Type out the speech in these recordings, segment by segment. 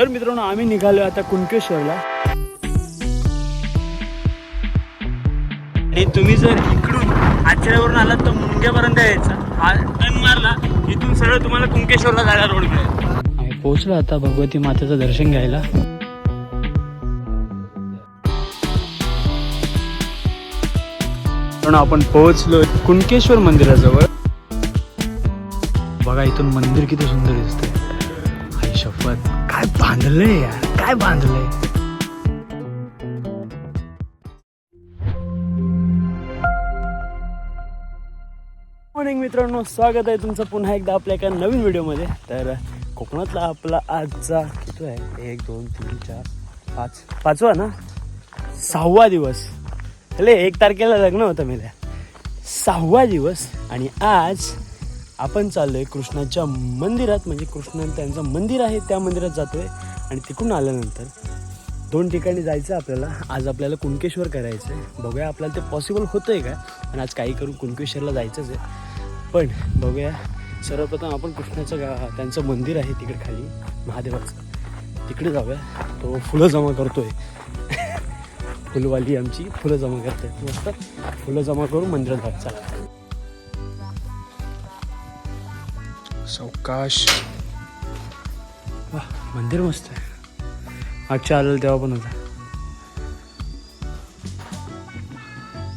तर मित्रांनो आम्ही निघालो आता कुणकेश्वरला. आणि तुम्ही जर इकडून आचऱ्यावरून आलात तर मुंग्यापर्यंत यायचा. हा टन मारला इथून सरळ तुम्हाला कुणकेश्वरला जायला रोड मिळेल. आम्ही पोहोचलो आता भगवती मातेचं दर्शन घ्यायला. पण आपण पोहोचलो कुणकेश्वर मंदिराजवळ. बघा इथून मंदिर किती सुंदर दिसतंय. आई शपथ. काय बांधलंय यार? काय बांधलंय? मॉर्निंग मित्रांनो स्वागत आहे तुमचं पुन्हा एकदा आपल्या एका नवीन व्हिडिओमध्ये. तर कोकणातला आपला आजचा किती आहे? एक दोन तीन चार पाच. पाचवा ना? सहावा दिवस. अरे एक तारखेला लग्न होतं मी सहावा दिवस आणि आज आपण चाललोय कृष्णाच्या मंदिरात. म्हणजे कृष्ण त्यांचं मंदिर आहे त्या मंदिरात जातोय. आणि तिकडून आल्यानंतर दोन ठिकाणी जायचं आहे आपल्याला. आज आपल्याला कुणकेश्वर करायचं आहे बघूया आपल्याला ते पॉसिबल होतं आहे का? आणि आज काही करून कुणकेश्वरला जायचंच आहे. पण बघूया सर्वप्रथम आपण कृष्णाचं गा त्यांचं मंदिर आहे तिकडे खाली महादेवाचं. तिकडे जाऊया. तो फुलं जमा करतोय. फुलवाली आमची फुलं जमा करते. मस्त. फुलं जमा करून मंदिरात जात सावकाश. वा मंदिर मस्त आहे. मागच्या आलेलं तेव्हा पण होता.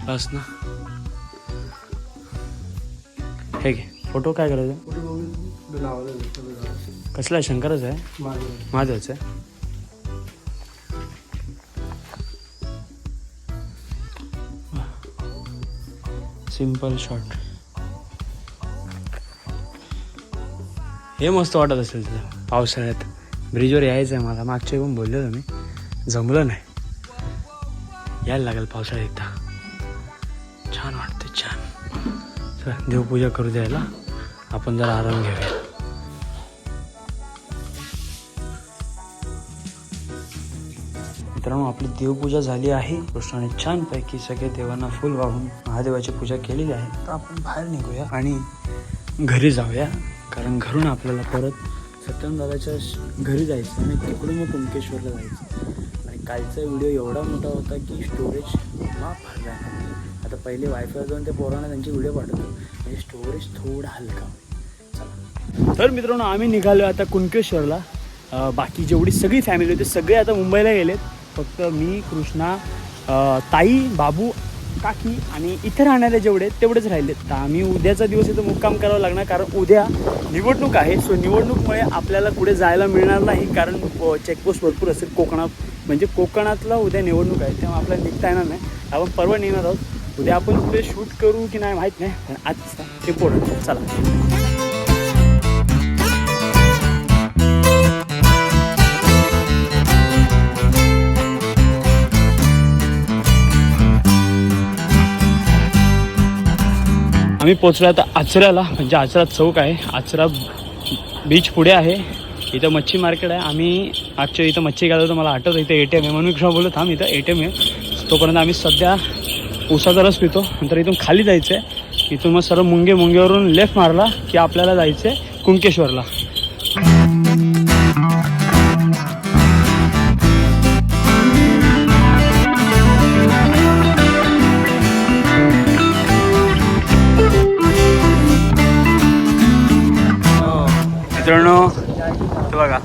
बस ना. हे घे फोटो काय करायचं? कसला आहे शंकरच आहे? महादेवाचं आहे? Simple shot. हे मस्त वाटत असेल तिथं पावसाळ्यात. ब्रिजवर यायचं आहे मला. मागच्या पण बोललो मी. जमलं नाही. यायला लागेल पावसाळ्यात एकदा. छान वाटते छान. देवपूजा करू द्यायला. आपण जरा आराम घेऊया. मित्रांनो आपली देवपूजा झाली आहे. कृष्णाने छानपैकी सगळे देवांना फुल वाहून महादेवाची पूजा केलेली आहे. तर आपण बाहेर निघूया आणि घरी जाऊया. कारण घरून आपल्याला परत सत्यम दादाच्या घरी जायचं आणि तिकडून मग कुणकेश्वरला जायचं. आणि कालचा व्हिडिओ एवढा मोठा होता की स्टोरेज माफ हल्ला आता पहिले वायफाय जाऊन त्या पोरांना त्यांचे व्हिडिओ पाठवतो म्हणजे स्टोरेज थोडा हलका चला. तर मित्रांनो आम्ही निघालो आता कुणकेश्वरला. बाकी जेवढी सगळी फॅमिली होती सगळे आता मुंबईला गेलेत. फक्त मी कृष्णा ताई बाबू काकी आणि इथं राहणारे जेवढे तेवढेच राहिले तर आम्ही उद्याचा दिवस इथं मुक्काम करावा लागणार कारण उद्या निवडणूक आहे. सो निवडणूकमुळे आपल्याला पुढे जायला मिळणार नाही कारण चेकपोस्ट भरपूर असेल. कोकणात म्हणजे कोकणातला उद्या निवडणूक आहे तेव्हा आपल्याला निघता येणार नाही. आपण परवा निघणार आहोत. उद्या आपण पुढे शूट करू की नाही माहीत नाही पण आजचा रिपोर्ट चला. आम्ही पोचलो आता आचऱ्याला म्हणजे आचरा चौक आहे. आचरा बीच पुढे आहे. इथं मच्छी मार्केट आहे. आम्ही आजच्या इथं मच्छी घालतो तर मला आठवतं इथं ए टी एम आहे म्हणून क्षमा बोललो. थांब इथं ए टी एम आहे. तोपर्यंत आम्ही सध्या उसाचा रस पितो. नंतर इथून खाली जायचं आहे इथून मग सर्व मुंगे मुंगेवरून लेफ्ट मारला की आपल्याला जायचं आहे कुंकेश्वरला. हे बघा.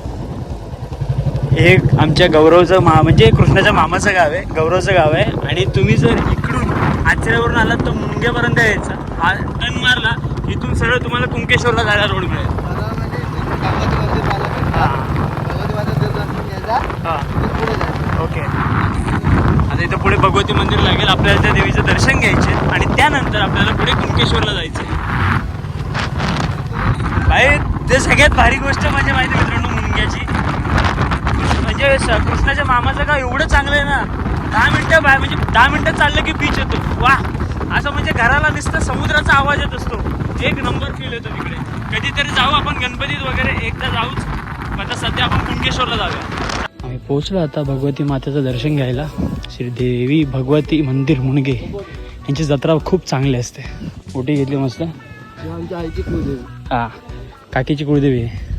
हे आमच्या गौरवचं मा म्हणजे कृष्णाच्या मामाचं गाव आहे गौरवचं गाव आहे. आणि तुम्ही जर इकडून आचऱ्यावरून आलात तर मुंग्यापर्यंत यायचा. हा टर्न मारला इथून सरळ तुम्हाला कुंकेश्वरला जायला रोड मिळेल. हां. ओके. आता इथं पुढे भगवती मंदिर लागेल आपल्याला त्या देवीचं दर्शन घ्यायचे आणि त्यानंतर आपल्याला पुढे कुणकेश्वरला जायचं आहे. भाई ते सगळ्यात भारी गोष्ट म्हणजे माहिती आहे मित्रांनो मुंग्याची म्हणजे स- कृष्णाच्या मामाचं गाव एवढं चांगलं आहे ना दहा मिनिटं बाय म्हणजे दहा मिनिटं चाललं की बीच येतो. वा. असं म्हणजे घराला नुसतं समुद्राचा आवाज येत असतो. एक नंबर फील येतो तिकडे. कधीतरी जाऊ आपण गणपतीत वगैरे एकदा जाऊच. आता सध्या आपण कुणकेश्वरला जाऊया. आम्ही पोहोचलो आता भगवती मातेचं दर्शन घ्यायला. श्री देवी भगवती मंदिर मुणगे. यांची जत्रा खूप चांगली असते. ओटी घेतली मस्त. आमच्या आईची कुलदेवी हा. काकीची कुळदेवी आहे.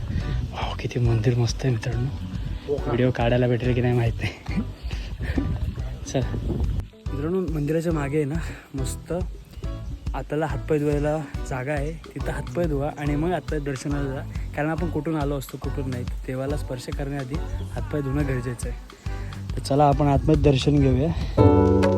किती मंदिर मस्त आहे मित्रांनो. व्हिडिओ काढायला भेटेल की नाही माहीत नाही. चल. मित्रांनो मंदिराच्या मागे आहे ना मस्त आताला हातपाय धुवायला जागा आहे. तिथं हातपाय धुवा आणि मग आता दर्शनाला जा. कारण आपण कुठून आलो असतो कुठून नाही देवाला स्पर्श करण्याआधी हातपाय धुणं गरजेचं आहे. तर चला आपण आतमध्ये दर्शन घेऊया.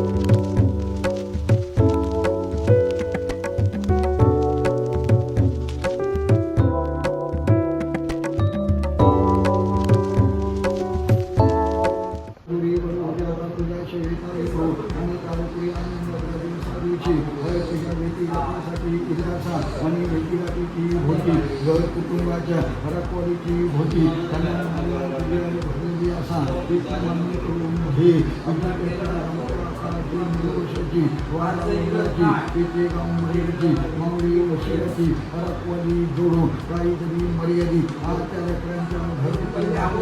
भरलेली असा तिचा मान्य करून घे तुझ्या पेटा रमकाची निरोषाची तिथे गांभीरची माऊली वशिलाची हरकवाडी जोडू काहीतरी मर्यादी आज त्या लेकरांच्या घरकुटुंबाची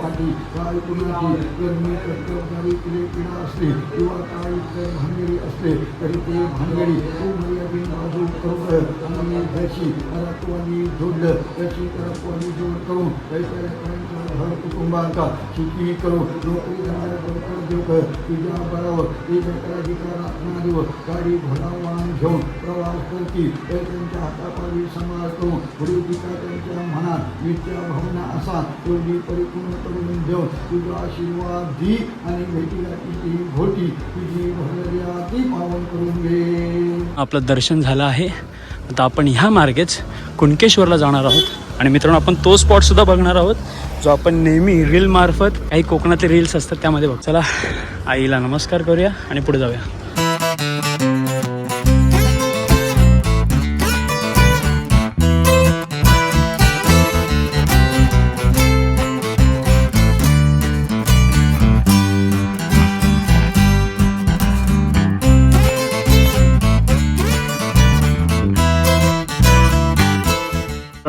पाठी काय कुणाची कर्मी कर्तव्यकारी तिले पिढा असते किंवा काही तर भांगडी असते तरी ते भांगडी तो मर्यादी बाजू करून आणि त्याची करकवानी जोडलं त्याची करकवानी जोड करून त्याच्या घर कुटुंबाचा सुखी करू नोकरी धंदा बरोबर देऊ कर तुझ्या बळावर ते लेकराची गाडी घोडा वाहन घेऊन प्रवास करती. तर त्यांच्या हातापावी समाज करून गुरु टीका त्यांच्या मनात नित्य भावना असा एवढी परिपूर्ण करून देऊन तुझा आशीर्वाद दी आणि भेटीला तिची घोटी तुझी भरल्या ती पावन करून घे. आपलं दर्शन झालं आहे. आता आपण ह्या मार्गेच कुणकेश्वरला जाणार आहोत. आणि मित्रांनो आपण तो स्पॉटसुद्धा बघणार आहोत जो आपण नेहमी रील मार्फत काही कोकणातले रील्स असतात त्यामध्ये बघ. चला आईला नमस्कार करूया आणि पुढे जाऊया.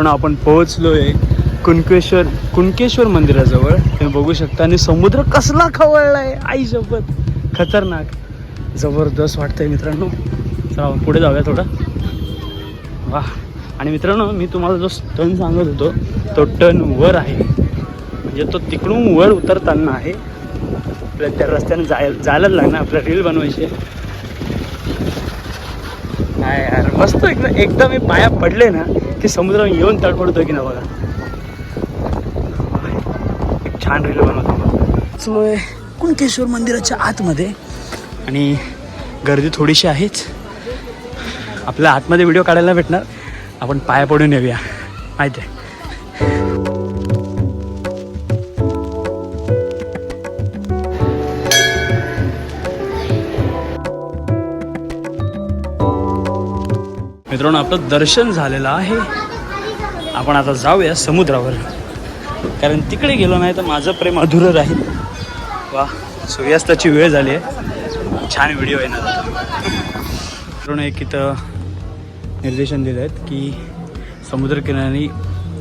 कारण आपण पोहोचलोय कुणकेश्वर कुणकेश्वर मंदिराजवळ. तुम्ही बघू शकता. आणि समुद्र कसला खवळला आहे आई शपथ खतरनाक. जबरदस्त वाटतंय मित्रांनो. चला पुढे जाऊया थोडं. वा. आणि मित्रांनो मी तुम्हाला जो टन सांगत होतो तो टन वर आहे. म्हणजे तो तिकडून वर उतरताना आहे. आपल्या त्या रस्त्याने जाय जायलाच लागणार. आपल्याला रील बनवायची. काय यार मस्त एकदम एकदा मी पाया पडले ना. की समुद्र येऊन तडफडतो की ना बघा. एक छान रील बनवतो सोय कुणकेश्वर मंदिराच्या आतमध्ये. आणि गर्दी थोडीशी आहेच. आपल्या आतमध्ये व्हिडिओ काढायला भेटणार. आपण पाया पडून येऊया. माहिती आहे. मित्रांनो आपलं दर्शन झालेलं आहे. आपण आता जाऊया समुद्रावर. कारण तिकडे गेलो नाही तर माझं प्रेम अधुरं राहील. वा सूर्यास्ताची वेळ झाली आहे. छान व्हिडिओ येणार मित्रांनो एक इथं निर्देशन दिलं आहेत की समुद्रकिनारी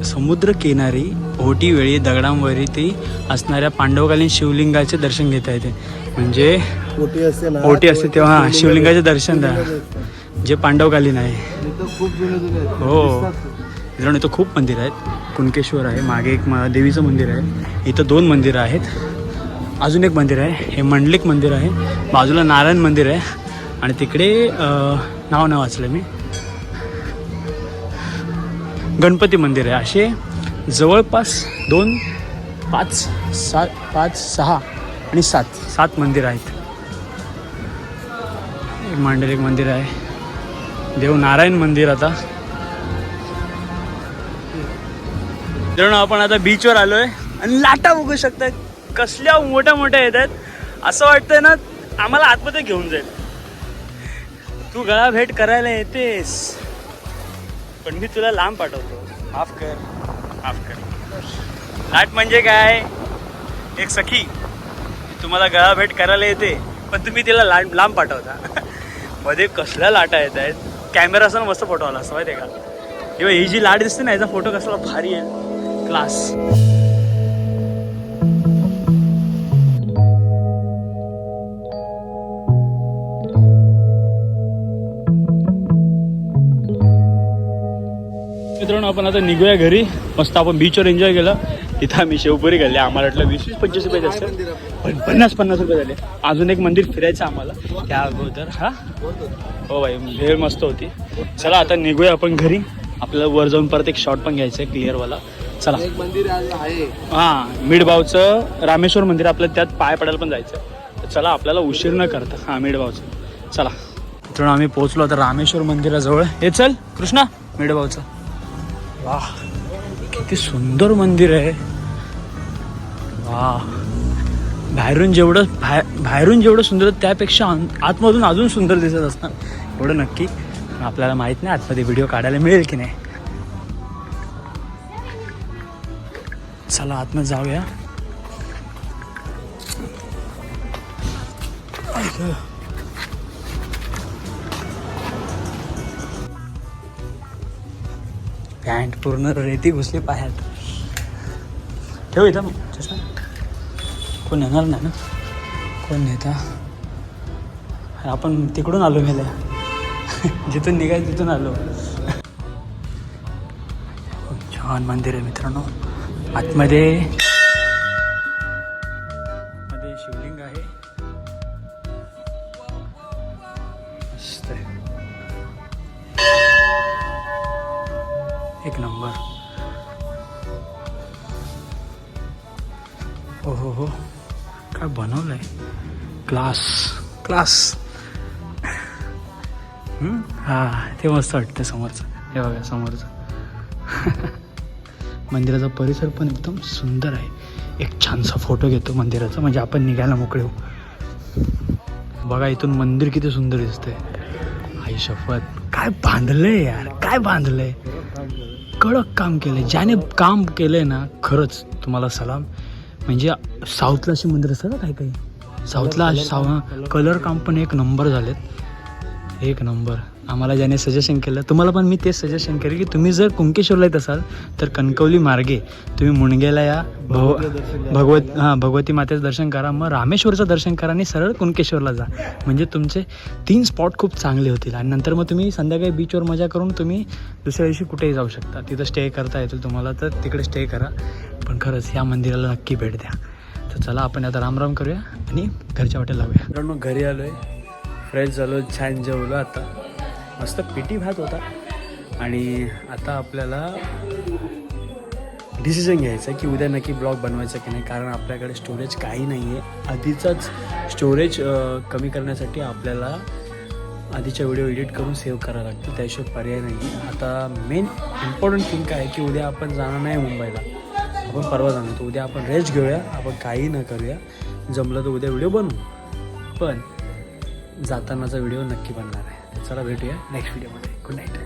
समुद्रकिनारी ओटी वेळी दगडांवरती असणाऱ्या पांडवकालीन शिवलिंगाचे दर्शन घेता येते. म्हणजे ओटी असते ना ओटी असते तेव्हा हा, शिवलिंगाचे दर्शन द्या. जे पांडवकालीन आहे. खूप जुने जुने हो. मित्रांनो इथं खूप मंदिर आहेत. कुणकेश्वर आहे मागे एक म- देवीचं मंदिर आहे. इथं दोन मंदिरं आहेत. अजून एक मंदिर आहे. हे मंडलिक मंदिर आहे. बाजूला नारायण मंदिर आहे. आणि तिकडे नाव नाव वाचलं मी. गणपती मंदिर आहे. असे जवळपास दोन पाच सात पाच सहा आणि सात सात मंदिर आहेत. एक मांडलिक मंदिर आहे. देवनारायण मंदिर आता. मित्रांनो आपण आता बीचवर आलोय आणि लाटा बघू शकता कसल्या मोठ्या मोठ्या येत आहेत असं वाटतंय ना आम्हाला आतमध्ये घेऊन जाईल. तू गळा भेट करायला येतेस. पण मी तुला लांब पाठवतो. माफ कर माफ कर. लाट म्हणजे काय? एक सखी तुम्हाला गळा भेट करायला येते पण तुम्ही तिला लांब लांब पाठवता. मध्ये कसल्या लाटा येत आहेत कॅमेरा असं मस्त फोटो आला असं माहिती आहे का? किंवा ही जी लाट दिसते ना याचा फोटो कसला भारी आहे. क्लास मित्रांनो आपण आता निघूया घरी. मस्त आपण बीचवर एन्जॉय केलं. तिथं आम्ही शेवपुरी खाल्ली. आम्हाला वाटलं वीस वीस पंचवीस रुपये जास्त. पण पन्नास पन्नास रुपये झाले. अजून एक मंदिर फिरायचं आम्हाला. त्या अगोदर हा? हो भाई भेळ मस्त होती. चला आता निघूया आपण घरी. आपल्याला वर जाऊन परत एक शॉट पण घ्यायचं आहे क्लिअरवाला चला. एक मंदिर आहे. हां मिडबावचं रामेश्वर मंदिर आपल्याला त्यात पाय पडायला पण जायचं. तर चला आपल्याला उशीर न करता. हां मिडबावचं. चला. मित्रांनो आम्ही पोहोचलो आता रामेश्वर मंदिराजवळ. हे चल कृष्णा मिडबावचं. वा किती सुंदर मंदिर आहे. वा बाहेरून जेवढं बाहेर बाहेरून जेवढं सुंदर त्यापेक्षा आतमधून अजून सुंदर दिसत असणार. एवढं नक्की आपल्याला माहीत नाही आतमध्ये व्हिडिओ काढायला मिळेल की नाही. चला आतमध्ये जाऊया. पॅन्ट पूर्ण रेती घुसली बाहेर ठेव इथं. कोण येणार नाही ना? कोण नेता आपण तिकडून आलो मेल्या. जिथून निघायचं तिथून आलो. खूप छान मंदिर आहे मित्रांनो. आतमध्ये हो हो हो. काय बनवलंय? क्लास क्लास हां हा ते मस्त वाटतं समोरचं. हे बघा समोरचं. मंदिराचा परिसर पण एकदम सुंदर आहे. एक छानसा फोटो घेतो मंदिराचा म्हणजे आपण निघायला मोकळे होऊ. बघा इथून मंदिर किती सुंदर दिसतंय. आई शपथ. काय बांधलंय यार काय बांधलंय? कडक काम केलंय. ज्याने काम केलंय ना खरंच तुम्हाला सलाम. म्हणजे साऊथला अशी मंदिर असतात ना काही काही साऊथला साव कलर काम पण एक नंबर झालेत. एक नंबर. आम्हाला ज्याने सजेशन केलं तुम्हाला पण मी तेच सजेशन करेल की तुम्ही जर कुंकेश्वरला येत असाल तर कणकवली मार्गे तुम्ही मुणगेला या भव भगवत हां भगवती मातेचं दर्शन करा मग रामेश्वरचं दर्शन करा आणि सरळ कुणकेश्वरला जा. म्हणजे तुमचे तीन स्पॉट खूप चांगले होतील आणि नंतर मग तुम्ही संध्याकाळी बीचवर मजा करून तुम्ही दुसऱ्या दिवशी कुठेही जाऊ शकता. तिथं स्टे करता येतील तुम्हाला तर तिकडे स्टे करा. पण खरंच ह्या मंदिराला नक्की भेट द्या. तर चला आपण आता राम राम करूया आणि घरच्या वाटेला लावूया मित्रांनो घरी आलो आहे फ्रेश झालो छान जेवलो आता. मस्त पिटी भात होता. आणि आता आपल्याला डिसिजन घ्यायचं आहे की उद्या नक्की ब्लॉग बनवायचा की नाही कारण आपल्याकडे स्टोरेज काही नाही आहे आधीचाच स्टोरेज कमी करण्यासाठी आपल्याला आधीच्या व्हिडिओ एडिट करून सेव्ह करावं लागतं. त्याशिवाय पर्याय नाही आता मेन इम्पॉर्टंट थिंग काय आहे की उद्या आपण जाणार नाही मुंबईला. आपण परवा जाणार तर उद्या आपण रेस्ट घेऊया. आपण काही न करूया. जमलं तर उद्या व्हिडिओ बनवू. पण जातानाचा व्हिडिओ नक्की बनणार आहे. चला भेटूया नेक्स्ट व्हिडिओमध्ये गुड नाईट